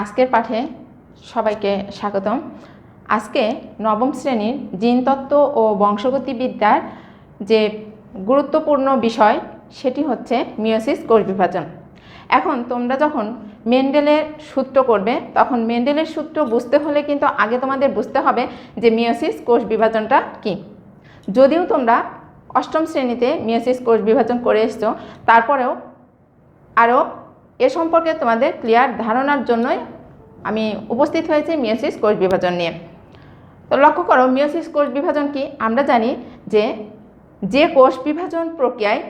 আজকের পাঠে সবাইকে স্বাগতম। আজকে নবম শ্রেণির জিনতত্ত্ব ও বংশগতিবিদ্যার যে গুরুত্বপূর্ণ বিষয়, সেটি হচ্ছে মিওসিস কোষ বিভাজন এখন তোমরা যখন মেন্ডেলের সূত্র করবে তখন মেন্ডেলের সূত্র বুঝতে হলে কিন্তু আগে তোমাদের বুঝতে হবে যে মিওসিস কোষ বিভাজনটা কী। যদিও তোমরা অষ্টম শ্রেণীতে মিওসিস কোষ বিভাজন করে এসছো, তারপরেও আরও এ সম্পর্কে তোমাদের ক্লিয়ার ধারণার জন্যই আমি উপস্থিত হয়েছি মিওসিস কোষ বিভাজন নিয়ে। তো লক্ষ্য করো মিওসিস কোষ বিভাজন কি? আমরা জানি যে যে কোষ বিভাজন প্রক্রিয়ায়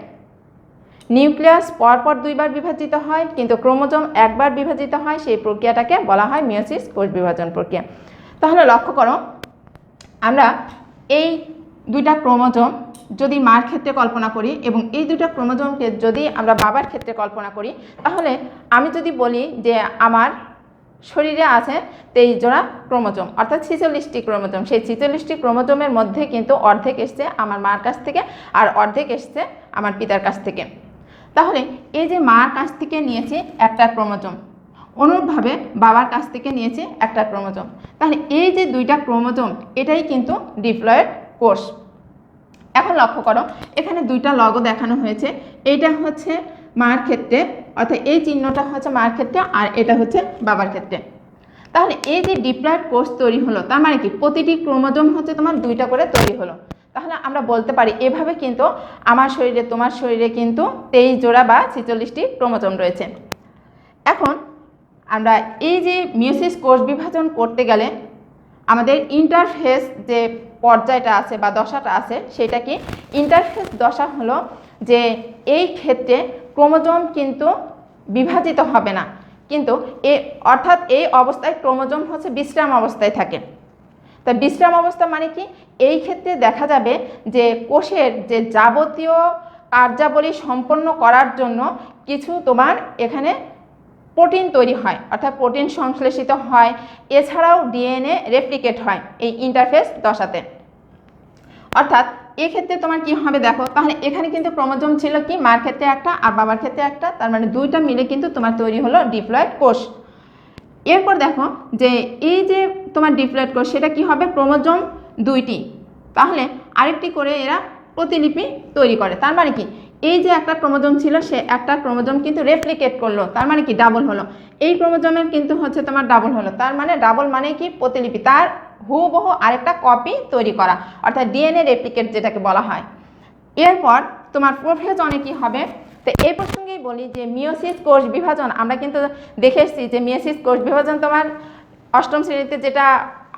নিউক্লিয়াস পরপর দুইবার বিভাজিত হয়, কিন্তু ক্রোমোজোম একবার বিভাজিত হয়, সেই প্রক্রিয়াটাকে বলা হয় মিওসিস কোষ বিভাজন প্রক্রিয়া। তাহলে লক্ষ্য করো, আমরা এই দুইটা ক্রোমোজোম যদি মার ক্ষেত্রে কল্পনা করি এবং এই দুটো ক্রোমোজোমকে যদি আমরা বাবার ক্ষেত্রে কল্পনা করি, তাহলে আমি যদি বলি যে আমার শরীরে আছে তেইশ জোড়া ক্রোমোজোম, অর্থাৎ ছিচল্লিশটি ক্রোমোজোম। সেই ছিচল্লিশটি ক্রোমোজোমের মধ্যে কিন্তু অর্ধেক এসছে আমার মার কাছ থেকে আর অর্ধেক এসছে আমার পিতার কাছ থেকে। তাহলে এই যে মার কাছ থেকে নিয়েছি একটা ক্রোমোজোম, অনুরূপভাবে বাবার কাছ থেকে নিয়েছে একটা ক্রোমোজোম। তাহলে এই যে দুইটা ক্রোমোজোম, এটাই কিন্তু ডিপ্লয়েড কোষ। এখন লক্ষ্য করো, এখানে দুইটা লগো দেখানো হয়েছে। এইটা হচ্ছে মার ক্ষেত্রে, অর্থাৎ এই চিহ্নটা হচ্ছে মার ক্ষেত্রে আর এটা হচ্ছে বাবার ক্ষেত্রে। তাহলে এই যে ডিপ্লয়েড কোষ তৈরি হলো, তার মানে কি? প্রতিটি ক্রোমোজোম হচ্ছে তোমার দুইটা করে তৈরি হলো। তাহলে আমরা বলতে পারি, এভাবে কিন্তু আমার শরীরে, তোমার শরীরে কিন্তু তেইশ জোড়া বা ছেচল্লিশটি ক্রোমোজোম রয়েছে। এখন আমরা এই যে মিউসিস কোষ বিভাজন করতে গেলে আমাদের ইন্টারফেস যে পর্যায়টা আছে বা দশাটা আছে সেটা কি ইন্টারফেস দশা হলো যে এই ক্ষেত্রে ক্রোমোজোম কিন্তু বিভাজিত হবে না। কিন্তু এ, অর্থাৎ এই অবস্থায় ক্রোমোজোম হচ্ছে বিশ্রাম অবস্থায় থাকে। তা বিশ্রাম অবস্থা মানে কি? এই ক্ষেত্রে দেখা যাবে যে কোষের যে যাবতীয় কার্যাবলী সম্পন্ন করার জন্য কিছু তোমার এখানে প্রোটিন তৈরি হয়, অর্থাৎ প্রোটিন সংশ্লেষিত হয়। এছাড়াও ডিএনএ রেপ্লিকেট হয় এই ইন্টারফেস দশাতে। অর্থাৎ এক্ষেত্রে তোমার কি হবে দেখো, তাহলে এখানে কিন্তু ক্রোমোজোম ছিল কি? মার ক্ষেত্রে একটা আর বাবার ক্ষেত্রে একটা, তার মানে দুইটা মিলে কিন্তু তোমার তৈরি হলো ডিপ্লয়েড কোষ। এরপর দেখো যে এই যে তোমার ডিপ্লয়েড কোষ, সেটা কি হবে? ক্রোমোজোম দুইটি। তাহলে আরেকটি করে এরা প্রতিলিপি তৈরি করে। তার মানে কি? এই যে একটা ক্রোমোজোম ছিল, সে একটা ক্রোমোজোম কিন্তু রেপ্লিকেট করল। তার মানে কি? ডাবল হলো। এই ক্রোমোজোমের কিন্তু হচ্ছে তোমার ডাবল হলো। তার মানে ডাবল মানে কি? প্রতিলিপি। তার হুবহু আরেকটা কপি তৈরি করা, অর্থাৎ ডিএনএ রেপ্লিকেট যেটাকে বলা হয়। এরপর তোমার প্রোফেজনে কি হবে? তো এই প্রসঙ্গেই বলি যে মিওসিস কোষ বিভাজন, আমরা কিন্তু দেখে এসেছি যে মিওসিস কোষ বিভাজন তোমার অষ্টম শ্রেণীতে যেটা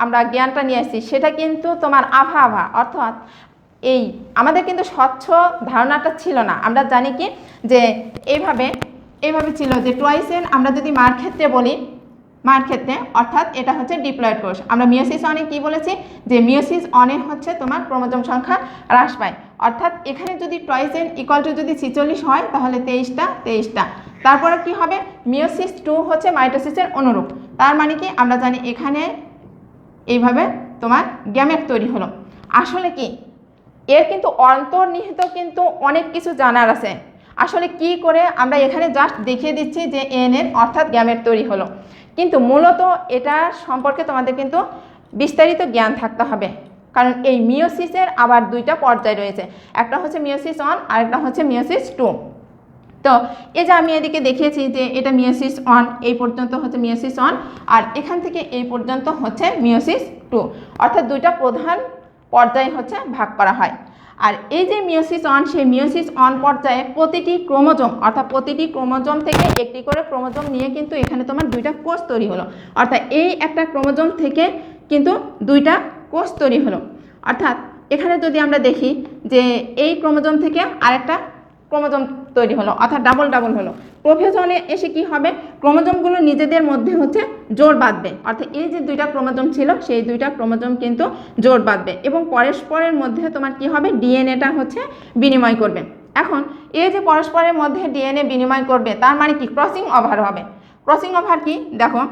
আমরা জ্ঞানটা নিয়ে এসেছি, সেটা কিন্তু তোমার আভা আভা, অর্থাৎ এই, আমাদের কিন্তু স্বচ্ছ ধারণাটা ছিল না। আমরা জানি কি? যে এইভাবে এইভাবে ছিল যে টয়েসেন আমরা যদি মার ক্ষেত্রে বলি, মার ক্ষেত্রে, অর্থাৎ এটা হচ্ছে ডিপ্লয়েড কোষ। আমরা মিওসিস অনে কি বলেছি? যে মিওসিস অনে হচ্ছে তোমার ক্রোমোজোম সংখ্যা হ্রাস পায়। অর্থাৎ এখানে যদি টয়েসেন ইকুয়াল টু যদি ছিচল্লিশ হয়, তাহলে তেইশটা তেইশটা। তারপরে কি হবে? মিওসিস টু হচ্ছে মাইটোসিসের অনুরূপ। তার মানে কি? আমরা জানি এখানে এইভাবে তোমার গ্যামেট তৈরি হলো। আসলে কি? এর কিন্তু অন্তর্নিহিত কিন্তু অনেক কিছু জানার আছে। আসলে কি করে আমরা এখানে জাস্ট দেখিয়ে দিচ্ছি যে এন এর অর্থাৎ গ্যামেট তৈরি হলো। কিন্তু মূলত এটা সম্পর্কে তোমাদের কিন্তু বিস্তারিত জ্ঞান থাকতে হবে। কারণ এই মিওসিসের আবার দুইটা পর্যায় রয়েছে। একটা হচ্ছে মিওসিস ওয়ান আর একটা হচ্ছে মিওসিস টু। তো এই যে আমি এদিকে দেখিয়েছি যে এটা মিওসিস ওয়ান, এই পর্যন্ত হচ্ছে মিওসিস ওয়ান, আর এখান থেকে এই পর্যন্ত হচ্ছে মিওসিস টু। অর্থাৎ দুইটা প্রধান পর্যায়ে হচ্ছে ভাগ করা হয়। আর এই যে মিওসিস অন সেই মিওসিস অন পর্যায়ে প্রতিটি ক্রোমোজোম, অর্থাৎ প্রতিটি ক্রোমোজোম থেকে একটি করে ক্রোমোজোম নিয়ে কিন্তু এখানে তোমার দুইটা কোষ তৈরি হলো। অর্থাৎ এই একটা ক্রোমোজোম থেকে কিন্তু দুইটা কোষ তৈরি হলো। অর্থাৎ এখানে যদি আমরা দেখি যে এই ক্রোমোজোম থেকে আরেকটা ক্রোমোজোম তৈরি হলো, অর্থাৎ ডাবল ডাবল হলো। প্রোফেজনে এসে কি হবে? ক্রোমোজোমগুলো নিজেদের মধ্যে হচ্ছে জোর বাঁধবে। অর্থাৎ এই যে দুইটা ক্রোমোজোম ছিল, সেই দুইটা ক্রোমোজোম কিন্তু জোর বাঁধবে। এবং পরস্পরের মধ্যে তোমার কি হবে? ডিএনএটা হচ্ছে বিনিময় করবে। এখন, এই যে পরস্পরের মধ্যে ডিএনএ বিনিময় করবে, তার মানে কি? ক্রসিং ওভার হবে। ক্রসিং ওভার কি? দেখো,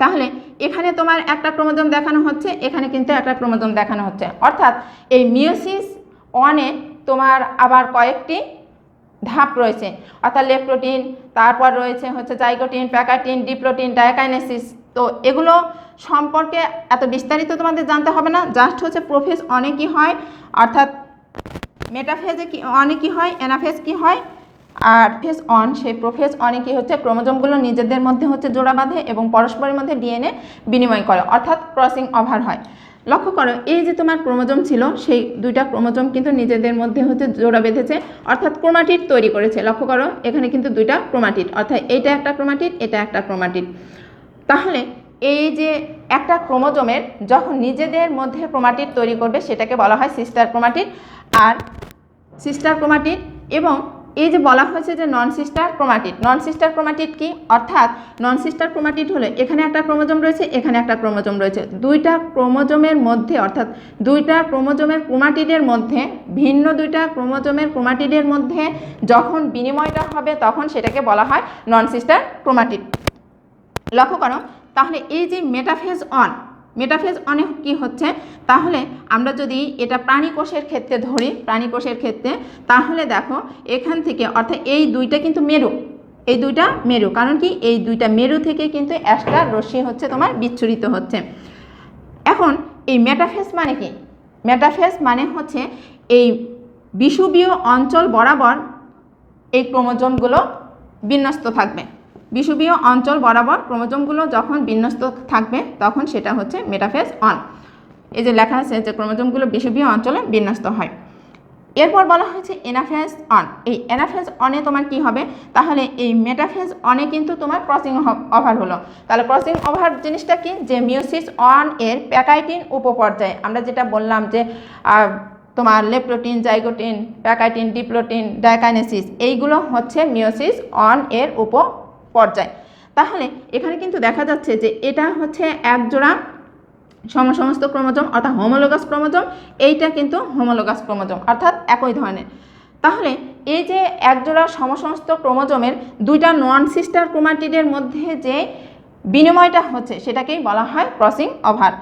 তাহলে এখানে তোমার একটা ক্রোমোজোম দেখানো হচ্ছে, এখানে কিন্তু একটা ক্রোমোজোম দেখানো হচ্ছে। অর্থাৎ এই মিওসিস ওয়ানে তোমার আবার কয়েকটি ধাপ রয়েছে। অর্থাৎ লেপ্টোটিন তারপর রয়েছে হচ্ছে জাইগোটিন প্যাকাটিন ডিপ্লোটিন ডায়াকাইনেসিস। তো এগুলো সম্পর্কে এত বিস্তারিত তোমাদের জানতে হবে না, জাস্ট হচ্ছে প্রোফেস অনেকই হয়, অর্থাৎ মেটাফেজে কি, অনেকই হয় এনাফেজ কি হয়, আর ফেস অন সেই প্রোফেজ অনেকই হচ্ছে ক্রোমোজোমগুলো নিজেদের মধ্যে হচ্ছে জোড়া বাঁধে এবং পরস্পরের মধ্যে ডিএনএ বিনিময় করে, অর্থাৎ ক্রসিং ওভার হয়। লক্ষ্য করো, এই যে তোমার ক্রোমোজোম ছিল, সেই দুইটা ক্রোমোজোম কিন্তু নিজেদের মধ্যে হচ্ছে জোড়া বেঁধেছে, অর্থাৎ ক্রোমাটিড তৈরি করেছে। লক্ষ্য করো, এখানে কিন্তু দুইটা ক্রোমাটিড, অর্থাৎ এইটা একটা ক্রোমাটিড, এটা একটা ক্রোমাটিড। তাহলে এই যে একটা ক্রোমোজোমের যখন নিজেদের মধ্যে ক্রোমাটিড তৈরি করবে, সেটাকে বলা হয় সিস্টার ক্রোমাটিড। আর সিস্টার ক্রোমাটিড এবং এই যে বলা হয়েছে যে non sister chromatid non sister chromatid কি? অর্থাৎ নন সিস্টার ক্রোমাটিড হলে এখানে একটা ক্রোমোজোম রয়েছে, এখানে একটা ক্রোমোজোম রয়েছে। দুইটা ক্রোমোজোমের মধ্যে, অর্থাৎ দুইটা ক্রোমোজোমের ক্রোমাটিডের মধ্যে, ভিন্ন দুইটা ক্রোমোজোমের ক্রোমাটিডের মধ্যে যখন বিনিময়টা হবে তখন সেটাকে বলা হয় নন সিস্টার ক্রোমাটিড লক্ষ্য করো, তাহলে এই যে মেটাফেজ অন মেটাফেজ অনেক কি হচ্ছে? তাহলে আমরা যদি এটা প্রাণী কোষের ক্ষেত্রে ধরি প্রাণী কোষের ক্ষেত্রে, তাহলে দেখো এখান থেকে, অর্থাৎ এই দুইটা কিন্তু মেরু, এই দুইটা মেরু, কারণ কি? এই দুইটা মেরু থেকে কিন্তু অ্যাস্ট্রার রশ্মি হচ্ছে তোমার বিচ্ছুরিত হচ্ছে। এখন এই মেটাফেস মানে কি? মেটাফেস মানে হচ্ছে এই বিষুবীয় অঞ্চল বরাবর এই ক্রোমোজোমগুলো বিন্যস্ত থাকবে। বিষুবীয় অঞ্চল বরাবর ক্রোমোজোমগুলো যখন বিন্যস্ত থাকবে, তখন সেটা হচ্ছে মেটাফেজ অন এই যে লেখা আছে যে ক্রোমোজোমগুলো বিষুবীয় অঞ্চলে বিন্যস্ত হয়। এরপর বলা হয়েছে এনাফেজ অন এই এনাফেজ অনে তোমার কি হবে? তাহলে এই মেটাফেজ অনে কিন্তু তোমার ক্রসিং ওভার হলো। তাহলে ক্রসিং ওভার জিনিসটা কি? যে মিউসিস অন এর প্যাকাইটিন উপপর্যায়ে। আমরা যেটা বললাম যে তোমার leptotene zygotene, pachytene diplotene diakinesis, এইগুলো হচ্ছে মিওসিস অন এর উপ পর্যায়। তাহলে এখানে কিন্তু দেখা যাচ্ছে যে এটা হচ্ছে এক জোড়া সমসমস্ত ক্রোমোজোম অর্থাৎ হোমোলোগাস ক্রোমোজোম, এইটা কিন্তু হোমোলোগাস ক্রোমোজোম অর্থাৎ একই ধরনের। তাহলে এই যে একজোড়া সমসমস্ত ক্রোমোজোমের দুইটা নন সিস্টার ক্রোমাটিডের মধ্যে যে বিনিময়টা হচ্ছে, সেটাকেই বলা হয় ক্রসিং ওভার।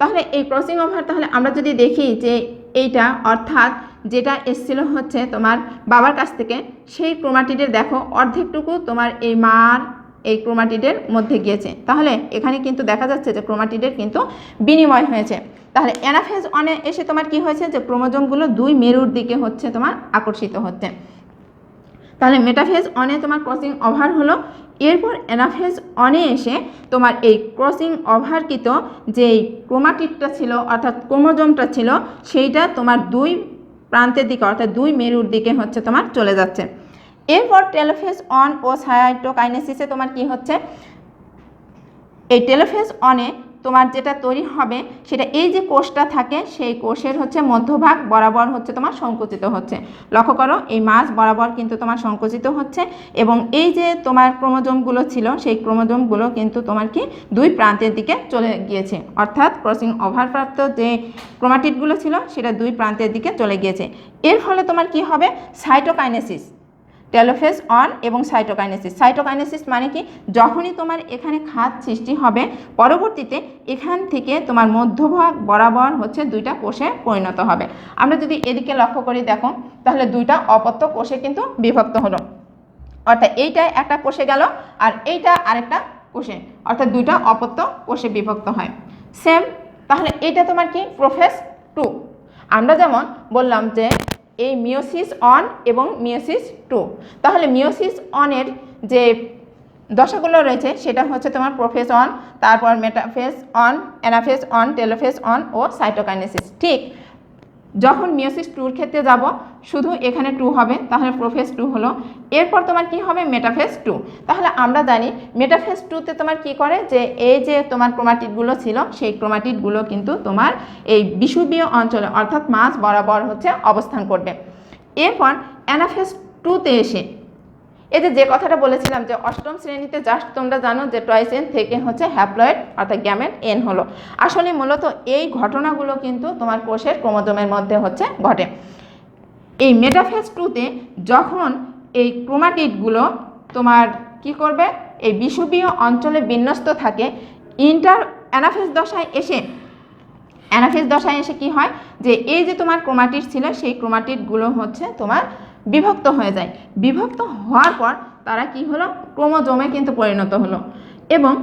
তাহলে এই ক্রসিং ওভার তাহলে আমরা যদি দেখি যে এইটা অর্থাৎ যেটা এসছিল হচ্ছে তোমার বাবার কাছ থেকে, সেই ক্রোমাটিডের দেখো, অর্ধেকটুকু তোমার এই মার এই ক্রোমাটিডের মধ্যে গিয়েছে। তাহলে এখানে কিন্তু দেখা যাচ্ছে যে ক্রোমাটিডের কিন্তু বিনিময় হয়েছে। তাহলে অ্যানাফেজ অনে এসে তোমার কি হয়েছে যে ক্রোমোজোমগুলো দুই মেরুর দিকে হচ্ছে তোমার আকর্ষিত হচ্ছে। তাহলে মেটাফেজ অনে তোমার ক্রসিং ওভার হলো, এরপর অ্যানাফেজ অনে এসে তোমার এই ক্রসিং ওভারকৃত যেই ক্রোমাটিডটা ছিল, অর্থাৎ ক্রোমোজোমটা ছিল, সেইটা তোমার দুই প্রান্তের দিকে, অর্থাৎ দুই মেরুর দিকে হচ্ছে তোমার চলে যাচ্ছে। এরপর টেলোফেজ অন ও সায়াইটোকাইনেসিসে তোমার কি হচ্ছে? এই টেলোফেজ অনে তোমার যেটা তৈরি হবে, সেটা এই যে কোষটা থাকে, সেই কোষের হচ্ছে মধ্যভাগ বরাবর হচ্ছে তোমার সংকুচিত হচ্ছে। লক্ষ্য করো, এই মাছ বরাবর কিন্তু তোমার সংকুচিত হচ্ছে এবং এই যে তোমার ক্রোমোজোমগুলো ছিল, সেই ক্রোমোজোমগুলো কিন্তু তোমার কি দুই প্রান্তের দিকে চলে গিয়েছে। অর্থাৎ ক্রসিং ওভারপ্রাপ্ত যে ক্রোমাটিডগুলো ছিল, সেটা দুই প্রান্তের দিকে চলে গিয়েছে। এর ফলে তোমার কি হবে? সাইটোকাইনেসিস। টেলোফেজ অন এবং সাইটোকাইনেসিস। সাইটোকাইনেসিস মানে কি? যখনই তোমার এখানে খাত সৃষ্টি হবে, পরবর্তীতে এখান থেকে তোমার মধ্যভাগ বরাবর হচ্ছে দুইটা কোষে পরিণত হবে। আমরা যদি এদিকে লক্ষ্য করি, দেখো, তাহলে দুইটা অপত্য কোষে কিন্তু বিভক্ত হলো। অর্থাৎ এইটা একটা কোষে গেল আর এইটা আরেকটা কোষে। অর্থাৎ দুইটা অপত্য কোষে বিভক্ত হয়। সেম, তাহলে এটা তোমার কি? Prophase two. আমরা যেমন বললাম যে এই মিওসিস অন এবং মিওসিস টু। তাহলে মিওসিস অনের যে দশাগুলো রয়েছে, সেটা হচ্ছে তোমার প্রোফেস অন, তারপর metaphase one anaphase one telophase one ও সাইটোকাইনেসিস। ঠিক? যখন মিওসিস টুর ক্ষেত্রে যাব, শুধু এখানে টু হবে, তাহলে প্রোফেস টু হলো। এরপর তোমার কি হবে? মেটাফেস টু তাহলে আমরা জানি মেটাফেস টুতে তোমার কি করে? যে এই যে তোমার ক্রোমাটিডগুলো ছিল, সেই ক্রোমাটিডগুলো কিন্তু তোমার এই বিষুবীয় অঞ্চলে, অর্থাৎ মাছ বরাবর হচ্ছে অবস্থান করবে। এরপর অ্যানাফেস টুতে এসে এই যে কথাটা বলেছিলাম যে অষ্টম শ্রেণীতে জাস্ট তোমরা জানো যে টয়েস এন থেকে হচ্ছে হ্যাপ্লয়েড অর্থাৎ গ্যামেট এন হলো। আসলে মূলত এই ঘটনাগুলো কিন্তু তোমার কোষের ক্রোমোজোমের মধ্যে হচ্ছে ঘটে। এই মেটাফেজ টুতে যখন এই ক্রোমাটিডগুলো তোমার কি করবে? এই বিষুবীয় অঞ্চলে বিন্যস্ত থাকে ইন্টার অ্যানাফেজ দশায় এসে অ্যানাফেজ দশায় এসে কি হয়? যে এই যে তোমার ক্রোমাটিড ছিল, সেই ক্রোমাটিডগুলো হচ্ছে তোমার বিভক্ত হয়ে যায়। বিভক্ত হওয়ার পর তারা কি হলো? ক্রোমোজোমে কিন্তু পরিণত হলো। এবং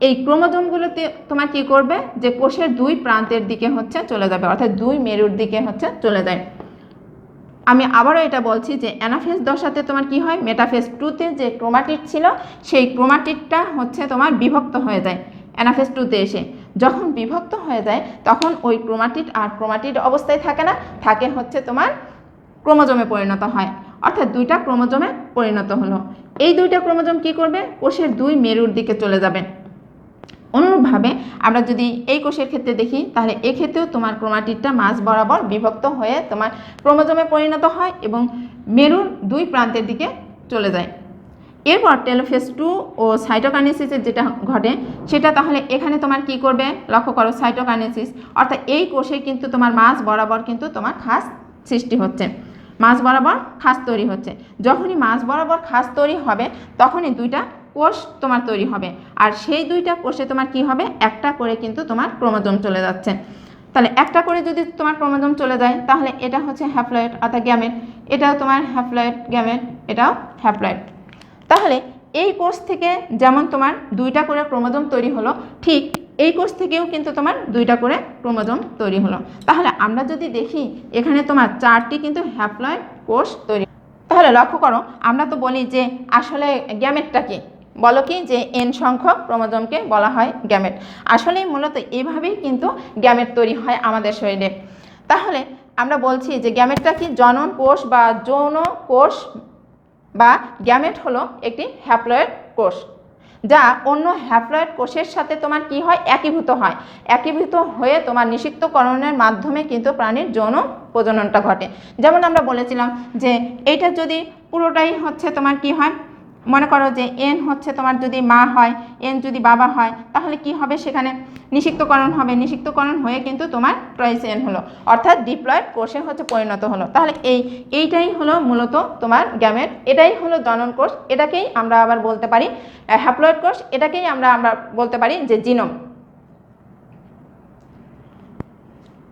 এই ক্রোমোজোমগুলোতে তোমার কি করবে? যে কোষের দুই প্রান্তের দিকে হচ্ছে চলে যাবে, অর্থাৎ দুই মেরুর দিকে হচ্ছে চলে যায়। আমি আবারও এটা বলছি যে অ্যানাফেজ দশাতে তোমার কি হয়? মেটাফেজ টুতে যে ক্রোমাটিড ছিল, সেই ক্রোমাটিডটা হচ্ছে তোমার বিভক্ত হয়ে যায় অ্যানাফেজ টুতে এসে। যখন বিভক্ত হয়ে যায়, তখন ওই ক্রোমাটিড আর ক্রোমাটিড অবস্থায় থাকে না, থাকে হচ্ছে তোমার ক্রোমোজোমে পরিণত হয়। অর্থাৎ দুইটা ক্রোমোজোমে পরিণত হলো। এই দুইটা ক্রোমোজোম কি করবে? কোষের দুই মেরুর দিকে চলে যাবে। অনুরূপভাবে আমরা যদি এই কোষের ক্ষেত্রে দেখি, তাহলে এক্ষেত্রেও তোমার ক্রোমাটিডটা মাঝ বরাবর বিভক্ত হয়ে তোমার ক্রোমোজোমে পরিণত হয় এবং মেরুর দুই প্রান্তের দিকে চলে যায়। এরপর টেলোফেস টু ও সাইটোকাইনেসিসের যেটা ঘটে, সেটা তাহলে এখানে তোমার কি করবে? লক্ষ্য করো সাইটোকাইনেসিস। অর্থাৎ এই কোষে কিন্তু তোমার মাঝ বরাবর কিন্তু তোমার খাস সৃষ্টি হচ্ছে। মাছ বরাবর খাস তৈরি হচ্ছে। যখনই মাছ বরাবর খাস তৈরি হবে, তখনই দুইটা কোষ তোমার তৈরি হবে। আর সেই দুইটা কোষে তোমার কি হবে? একটা করে কিন্তু তোমার ক্রোমোজোম চলে যাচ্ছে। তাহলে একটা করে যদি তোমার ক্রোমোজোম চলে যায়, তাহলে এটা হচ্ছে হ্যাপ্লয়েড অর্থাৎ গ্যামেট এটাও তোমার হ্যাপ্লয়েড গ্যামেট এটাও হ্যাপ্লয়েড। তাহলে এই কোষ থেকে যেমন তোমার দুইটা করে ক্রোমোজোম তৈরি হলো, ঠিক এই কোষ থেকেও কিন্তু তোমার দুইটা করে ক্রোমোজোম তৈরি হলো। তাহলে আমরা যদি দেখি এখানে তোমার চারটি কিন্তু হ্যাপ্লয়েড কোষ তৈরি তাহলে লক্ষ্য করো, আমরা তো বলি যে আসলে গ্যামেটটা কি? বলো কি যে এন সংখ্যক ক্রোমোজোমকে বলা হয় গ্যামেট। আসলে মূলত এইভাবেই কিন্তু গ্যামেট তৈরি হয় আমাদের শরীরে। তাহলে আমরা বলছি যে গ্যামেটটা কি? জনন কোষ বা যৌন কোষ বা গ্যামেট হলো একটি হ্যাপ্লয়েড কোষ। যা অন্য হ্যাপ্লয়েড কোষের সাথে তোমার কি হয়? একীভূত হয়। একীভূত হয়ে তোমার নিষিক্তকরণের মাধ্যমে কিন্তু প্রাণীর যৌন প্রজননটা ঘটে। যেমন আমরা বলেছিলাম যে এইটা যদি পুরোটাই হচ্ছে তোমার কি হয়? মনে করো যে এন হচ্ছে তোমার যদি মা হয়, এন যদি বাবা হয়, তাহলে কি হবে সেখানে? নিষিক্তকরণ হবে। নিষিক্তকরণ হয়ে কিন্তু তোমার ট্রয়েস এন হলো। অর্থাৎ ডিপ্লয়েড কোষে হচ্ছে পরিণত হলো। তাহলে এই, এইটাই হলো মূলত তোমার গ্যামেট এটাই হলো জনন কোষ। এটাকেই আমরা আবার বলতে পারি হ্যাপ্লয়েড কোষ। এটাকেই আমরা আমরা বলতে পারি যে জিনোম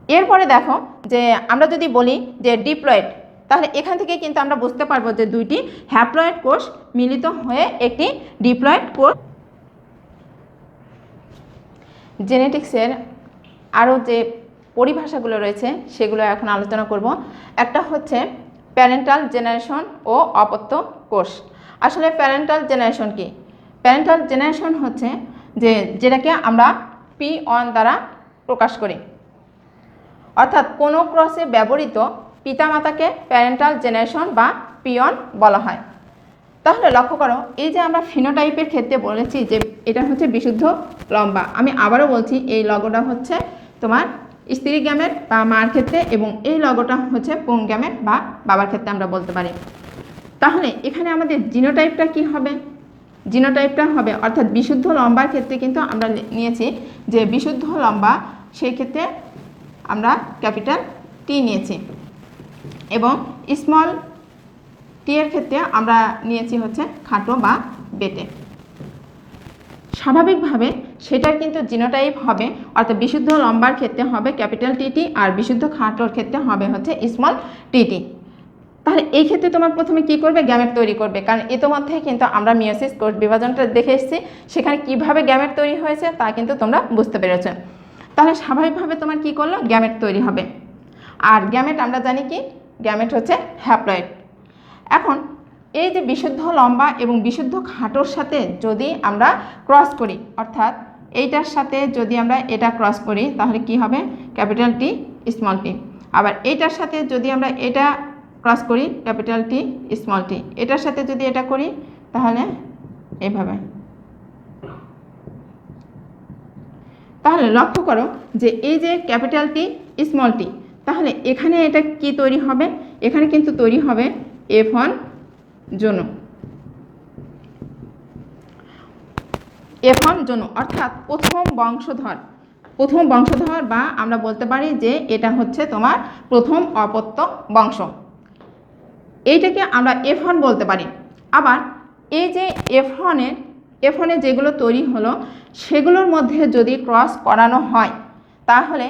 এরপরে দেখো যে আমরা যদি বলি যে ডিপ্লয়েড তাহলে এখান থেকে কিন্তু আমরা বুঝতে পারব যে দুইটি হ্যাপ্লয়েড কোষ মিলিত হয়ে একটি ডিপ্লয়েড কোষ জেনেটিক্সের আরও যে পরিভাষাগুলো রয়েছে, সেগুলো এখন আলোচনা করব। একটা হচ্ছে প্যারেন্টাল জেনারেশন ও অপত্য কোষ। আসলে প্যারেন্টাল জেনারেশন কি? প্যারেন্টাল জেনারেশন হচ্ছে যে যেটাকে আমরা পি অন দ্বারা প্রকাশ করি। অর্থাৎ কোনো ক্রসে ব্যবহৃত পিতামাতাকে প্যারেন্টাল জেনারেশন বা পিয়ন বলা হয়। তাহলে লক্ষ্য করো, এই যে আমরা ফিনোটাইপের ক্ষেত্রে বলেছি যে এটা হচ্ছে বিশুদ্ধ লম্বা, আমি আবারও বলছি এই লগোটা হচ্ছে তোমার স্ত্রী গ্যামের বা মার ক্ষেত্রে এবং এই লগোটা হচ্ছে পুং গ্যামের বা বাবার ক্ষেত্রে আমরা বলতে পারি। তাহলে এখানে আমাদের জিনোটাইপটা কি হবে? জিনোটাইপটা হবে, অর্থাৎ বিশুদ্ধ লম্বার ক্ষেত্রে কিন্তু আমরা নিয়েছি যে বিশুদ্ধ লম্বা, সেই ক্ষেত্রে আমরা ক্যাপিটাল টি নিয়েছি। এবং স্মল টি এর ক্ষেত্রে আমরা নিয়েছি হচ্ছে খাটো বা বেটে। স্বাভাবিকভাবে সেটার কিন্তু জিনোটাইপ হবে, অর্থাৎ বিশুদ্ধ লম্বার ক্ষেত্রে হবে ক্যাপিটাল টিটি আর বিশুদ্ধ খাটোর ক্ষেত্রে হবে হচ্ছে স্মল টিটি তাহলে এই ক্ষেত্রে তোমার প্রথমে কি করবে? গ্যামেট তৈরি করবে। কারণ ইতোমধ্যেই কিন্তু আমরা মিওসিস কোষ বিভাজনটা দেখে এসেছি, সেখানে কীভাবে গ্যামেট তৈরি হয়েছে তা কিন্তু তোমরা বুঝতে পেরেছ। তাহলে স্বাভাবিকভাবে তোমার কি করল? গ্যামেট তৈরি হবে। আর গ্যামেট আমরা জানি কি? গ্যামেট হচ্ছে হ্যাপ্লয়েড এখন এই যে বিশুদ্ধ লম্বা এবং বিশুদ্ধ খাটোর সাথে যদি আমরা ক্রস করি, অর্থাৎ এইটার সাথে যদি আমরা এটা ক্রস করি, তাহলে কি হবে? ক্যাপিটাল টি স্মল টি আবার এইটার সাথে যদি আমরা এটা ক্রস করি, ক্যাপিটাল টি স্মল টি এটার সাথে যদি এটা করি, তাহলে এইভাবে তাহলে লক্ষ্য করো যে এই যে ক্যাপিটাল টি স্মল টি তাহলে এখানে এটা কি তৈরি হবে? এখানে কিন্তু তৈরি হবে এফ ওয়ান জন্য এফ ওয়ান জন্য অর্থাৎ প্রথম বংশধর। প্রথম বংশধর বা আমরা বলতে পারি যে এটা হচ্ছে তোমার প্রথম অপত্য বংশ। এইটাকে আমরা এফ ওয়ান বলতে পারি। আবার এই যে এফ ওয়ানের এফ ওয়ানে যেগুলো তৈরি হলো, সেগুলোর মধ্যে যদি ক্রস করানো হয়, তাহলে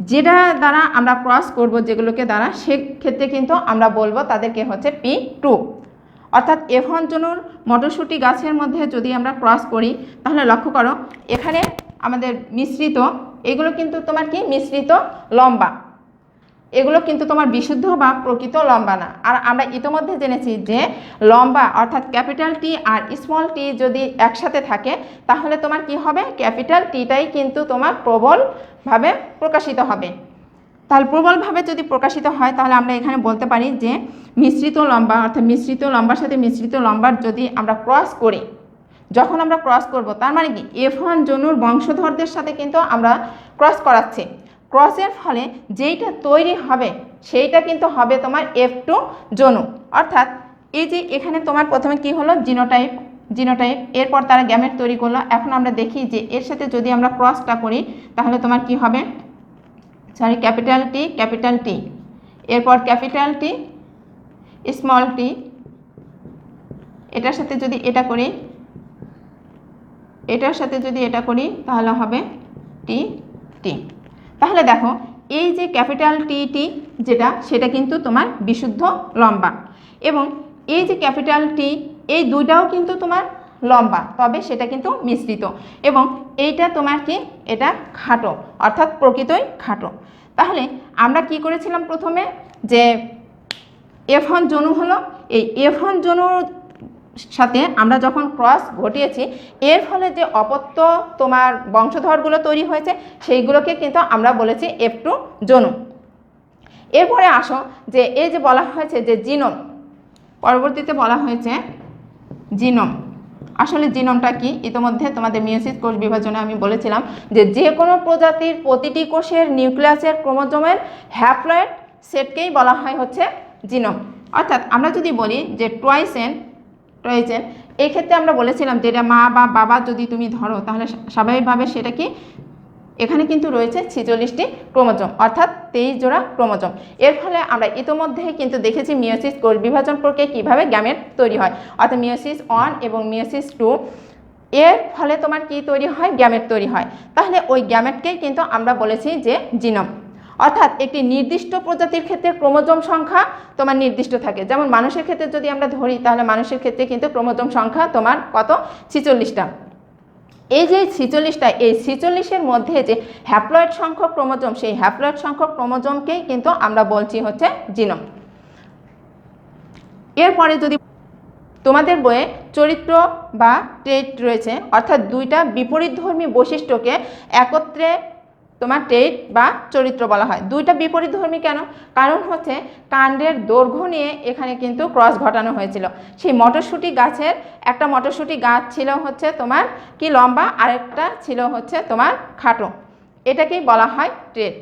যেটা দ্বারা আমরা ক্রস করব, যেগুলোকে দ্বারা, সেক্ষেত্রে কিন্তু আমরা বলব তাদেরকে হচ্ছে পি টু অর্থাৎ এভন জনুর মটরশুঁটি গাছের মধ্যে যদি আমরা ক্রস করি, তাহলে লক্ষ্য করো, এখানে আমাদের মিশ্রিত, এগুলো কিন্তু তোমার কি? মিশ্রিত লম্বা। এগুলো কিন্তু তোমার বিশুদ্ধ বা প্রকৃত লম্বা না। আর আমরা ইতোমধ্যে জেনেছি যে লম্বা অর্থাৎ ক্যাপিটাল টি আর স্মল টি যদি একসাথে থাকে, তাহলে তোমার কি হবে? ক্যাপিটাল টিটাই কিন্তু তোমার প্রবলভাবে প্রকাশিত হবে। তাহলে প্রবলভাবে যদি প্রকাশিত হয়, তাহলে আমরা এখানে বলতে পারি যে মিশ্রিত লম্বা অর্থাৎ মিশ্রিত লম্বার সাথে মিশ্রিত লম্বার যদি আমরা ক্রস করি, যখন আমরা ক্রস করব, তার মানে কি? এফ ওয়ান জনুর বংশধরদের সাথে কিন্তু আমরা ক্রস করাচ্ছি। ক্রসের ফলে যেইটা তৈরি হবে, সেইটা কিন্তু হবে তোমার এফ টু জনু অর্থাৎ এই যে এখানে তোমার প্রথমে কি হলো? জিনোটাইপ জিনোটাইপ এরপর তারা গ্যামেট তৈরি করল। এখন আমরা দেখি যে এর সাথে যদি আমরা ক্রসটা করি, তাহলে তোমার কি হবে? Sorry capital T capital T এরপর ক্যাপিটাল টি স্মল টি এটার সাথে যদি এটা করি, এটার সাথে যদি এটা করি, তাহলে হবে টি টি তাহলে দেখো, এই যে ক্যাপিটাল টি টি যেটা, সেটা কিন্তু তোমার বিশুদ্ধ লম্বা। এবং এই যে ক্যাপিটাল টি এই দুইটাও কিন্তু তোমার লম্বা, তবে সেটা কিন্তু মিশ্রিত। এবং এইটা তোমার কি? এটা খাটো, অর্থাৎ প্রকৃতই খাটো। তাহলে আমরা কি করেছিলাম প্রথমে? যে এফন জনু হলো, এই এফন জনুর সাথে আমরা যখন ক্রস ঘটিয়েছি, এর ফলে যে অপত্য তোমার বংশধরগুলো তৈরি হয়েছে, সেইগুলোকে কিন্তু আমরা বলেছি এফ টু জনু এরপরে আসো যে এই যে বলা হয়েছে যে জিনোম পরবর্তীতে বলা হয়েছে জিনোম আসলে জিনোমটা কি? ইতিমধ্যে তোমাদের মিওসিস কোষ বিভাজনে আমি বলেছিলাম যে যে কোনো প্রজাতির প্রতিটি কোষের নিউক্লিয়াসের ক্রোমোজোমের হ্যাপ্লয়েড সেটকেই বলা হয় হচ্ছে জিনোম অর্থাৎ আমরা যদি বলি যে টয়েসেন টয়েসেন এই ক্ষেত্রে আমরা বলেছিলাম যে এটা মা বা বাবা যদি তুমি ধরো, তাহলে স্বাভাবিকভাবে সেটা কি? এখানে কিন্তু রয়েছে ছিচল্লিশটি ক্রোমোজোম, অর্থাৎ তেইশ জোড়া ক্রোমোজোম। এর ফলে আমরা ইতোমধ্যেই কিন্তু দেখেছি মিওসিস কোষ বিভাজন প্রক্রিয়া কীভাবে গ্যামেট তৈরি হয়। অর্থাৎ মিওসিস ওয়ান এবং মিওসিস টু, এর ফলে তোমার কি তৈরি হয়? গ্যামেট তৈরি হয়। তাহলে ওই গ্যামেটকেই কিন্তু আমরা বলেছি যে জিনোম। অর্থাৎ একটি নির্দিষ্ট প্রজাতির ক্ষেত্রে ক্রোমোজোম সংখ্যা তোমার নির্দিষ্ট থাকে। যেমন মানুষের ক্ষেত্রে যদি আমরা ধরি, তাহলে মানুষের ক্ষেত্রে কিন্তু ক্রোমোজোম সংখ্যা তোমার কত? ছিচল্লিশটা। এই যে ছিচল্লিশটা, এই ছিচল্লিশের মধ্যে যে হ্যাপ্লয়েড সংখ্যক ক্রোমোজোম, সেই হ্যাপ্লয়েড সংখ্যক ক্রোমোজোমকেই কিন্তু আমরা বলছি হচ্ছে জিনোম। এরপরে যদি তোমাদের বইয়ে চরিত্র বা ট্রেট রয়েছে, অর্থাৎ দুইটা বিপরীতধর্মী বৈশিষ্ট্যকে একত্রে তোমার টেট বা চরিত্র বলা হয়। দুইটা বিপরীত ধর্মী কেন? কারণ হচ্ছে কাণ্ডের দৈর্ঘ্য নিয়ে এখানে কিন্তু ক্রস ঘটানো হয়েছিল। সেই মটরশুঁটি গাছের একটা মটরশুঁটি গাছ ছিল হচ্ছে তোমার কি লম্বা? আরেকটা ছিল হচ্ছে তোমার খাটো। এটাকেই বলা হয় ট্রেট